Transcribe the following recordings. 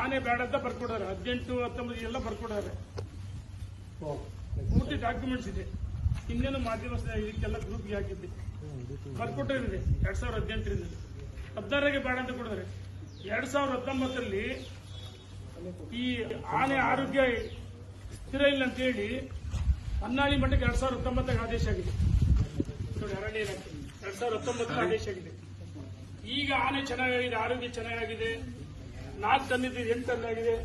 ಆನೆ ಬೇಡ ಅಂತ ಬರ್ಕೊಡಾರೆ. ಹದಿನೆಂಟು ಹತ್ತೊಂಬತ್ತು ಎಲ್ಲ ಬರ್ಕೊಡಾರೆ. ಪೂರ್ತಿ ಡಾಕ್ಯುಮೆಂಟ್ಸ್ ಇದೆ. ಇನ್ನೇನು ಮಾಧ್ಯಮ ಇದಕ್ಕೆಲ್ಲ ಗ್ರೂಪ್ಗೆ ಹಾಕಿದ್ದೆ. ಬರ್ಕೊಟ್ಟಿದೆ ಎರಡ್ ಸಾವಿರದ ಹದಿನೆಂಟರಿಂದ. ಹದಿನಾರಗೆ ಬೇಡ ಅಂತ ಕೊಡಿದ್ರೆ ಎರಡ್ ಸಾವಿರದ ಹತ್ತೊಂಬತ್ತರಲ್ಲಿ ಈ ಆನೆ ಆರೋಗ್ಯ ಸ್ಥಿರ ಇಲ್ಲ ಅಂತ ಹೇಳಿ ಹೊನ್ನಾಳಿ ಮಠಕ್ಕೆ ಎರಡ್ ಸಾವಿರದ ಹತ್ತೊಂಬತ್ತಕ್ಕೆ ಆದೇಶ ಆಗಿದೆ. ನೋಡಿ ಅರಣ್ಯ ಇಲಾಖೆ. ಎರಡ್ ಸಾವಿರದ ಹತ್ತೊಂಬತ್ತರ ಆದೇಶ ಆಗಿದೆ. ಈಗ ಆನೆ ಚೆನ್ನಾಗಿದೆ ಆರೋಗ್ಯ ಚೆನ್ನಾಗಿದೆ ನಾಲ್ಕು ಇದ್ದೀವಿ ಎಂಟು ಆಗಿದೆ?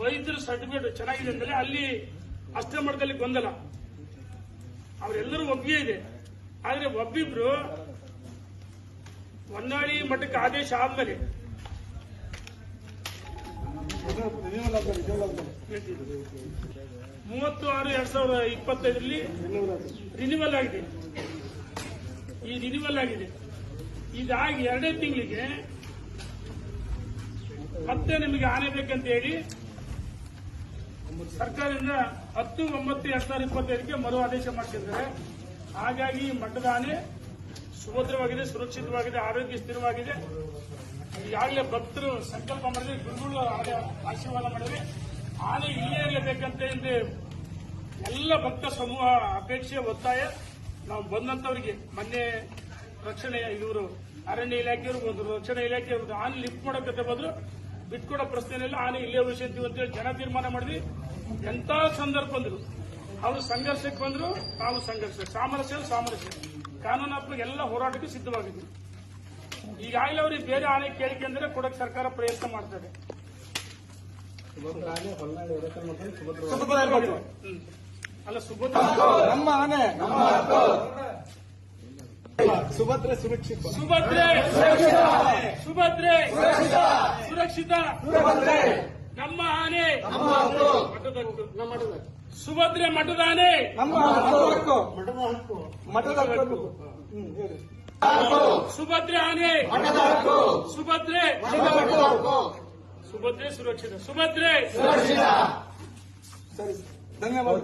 ವೈದ್ಯರ ಸರ್ಟಿಫಿಕೇಟ್ ಚೆನ್ನಾಗಿದೆ ಅಂದರೆ ಅಲ್ಲಿ ಅಷ್ಟೇ ಮಟ್ಟದಲ್ಲಿ ಗೊಂದಲ. ಅವರೆಲ್ಲರೂ ಒಪ್ಪಿಗೆ ಇದೆ. ಆದರೆ ಒಬ್ಬಿಬ್ರು ಹೊನ್ನಾಳಿ ಮಠಕ್ಕೆ ಆದೇಶ ಆದ್ಮೇಲೆ ಮೂವತ್ತು ಆರು ಎರಡ್ ಸಾವಿರದ ಇಪ್ಪತ್ತೈದರಲ್ಲಿ ರಿನಿವಲ್ ಆಗಿದೆ. ಈ ರಿನಿವಲ್ ಆಗಿದೆ. ಇದಾಗಿ ಎರಡೇ ತಿಂಗಳಿಗೆ ಮತ್ತೆ ನಿಮಗೆ ಆನೆ ಬೇಕಂತ ಹೇಳಿ ಸರ್ಕಾರದಿಂದ ಹತ್ತು, ಒಂಬತ್ತು, ಎರಡ್ ಸಾವಿರದ ಇಪ್ಪತ್ತೈದಕ್ಕೆ ಮರು ಆದೇಶ ಮಾಡಿಸಿದ್ದಾರೆ ಹಾಗಾಗಿ ಮಠದ ಆನೆ ಸುಭದ್ರವಾಗಿದೆ, ಸುರಕ್ಷಿತವಾಗಿದೆ, ಆರೋಗ್ಯ ಸ್ಥಿರವಾಗಿದೆ. ಈಗಾಗಲೇ ಭಕ್ತರು ಸಂಕಲ್ಪ ಮಾಡಿದ್ರೆ ಗುರುಗಳು ಆಶೀರ್ವಾದ ಮಾಡಿದ್ರೆ ಆನೆ ಇಲ್ಲೇ ಇರಲೇಬೇಕಂತ ಎಂದು ಎಲ್ಲ ಭಕ್ತ ಸಮೂಹ ಅಪೇಕ್ಷೆ, ಒತ್ತಾಯ. ನಾವು ಬಂದಂತವರಿಗೆ ಮೊನ್ನೆ ರಕ್ಷಣೆ ಇವರು ಅರಣ್ಯ ಇಲಾಖೆಯವರು ಬಂದರು ರಕ್ಷಣಾ ಇಲಾಖೆಯವರು ಆನೆ ಲಿಫ್ಟ್ ಮಾಡೋಕತ್ತೆ ಬದಲು ಬಿಟ್ಕೊಡೋ ಪ್ರಶ್ನೆನೆಲ್ಲ ಆನೆ ಇಲ್ಲೇ ಉಳಿಸಂತೀವಿ ಅಂತೇಳಿ ಜನ ತೀರ್ಮಾನ ಮಾಡಿದ್ವಿ. ಎಂತ ಸಂದರ್ಭ ಬಂದ್ರು? ಅವರು ಸಂಘರ್ಷಕ್ಕೆ ಬಂದ್ರು ನಾವು ಸಂಘರ್ಷ. ಸಾಮರಸ್ಯ ಸಾಮರಸ್ಯ. ಕಾನೂನಾತ್ಮಕ ಎಲ್ಲ ಹೋರಾಟಕ್ಕೆ ಸಿದ್ಧವಾಗಿದ್ವಿ. ಈಗಾಗಲೇ ಅವ್ರಿಗೆ ಬೇರೆ ಆನೆ ಕೇಳಿಕೆ ಅಂದ್ರೆ ಕೊಡಕ್ಕೆ ಸರ್ಕಾರ ಪ್ರಯತ್ನ ಮಾಡ್ತಾರೆ. ಅಲ್ಲ ಸುಭದ್ರ ನಮ್ಮ ಆನೆ. ಸುಭದ್ರೆ ಸುರಕ್ಷಿತ. ಸುಭದ್ರೆ ಸುಭದ್ರೆ ಸುರಕ್ಷಿತ. ನಮ್ಮ ಆನೆ. ಸುಭದ್ರೆ ಮಠದ ಆನೆ ನಮ್ಮ ಮಠದ ಹಕ್ಕು. ಮಠದ ಹಕ್ಕು. ಹ್ಮ್, ಹೇಳಿ. ಸುಭದ್ರೆ ಆನೆ. ಸುಭದ್ರೆ. ಸುಭದ್ರೆ ಸುರಕ್ಷಿತ. ಸುಭದ್ರೆ. ಸರಿ. ಧನ್ಯವಾದ.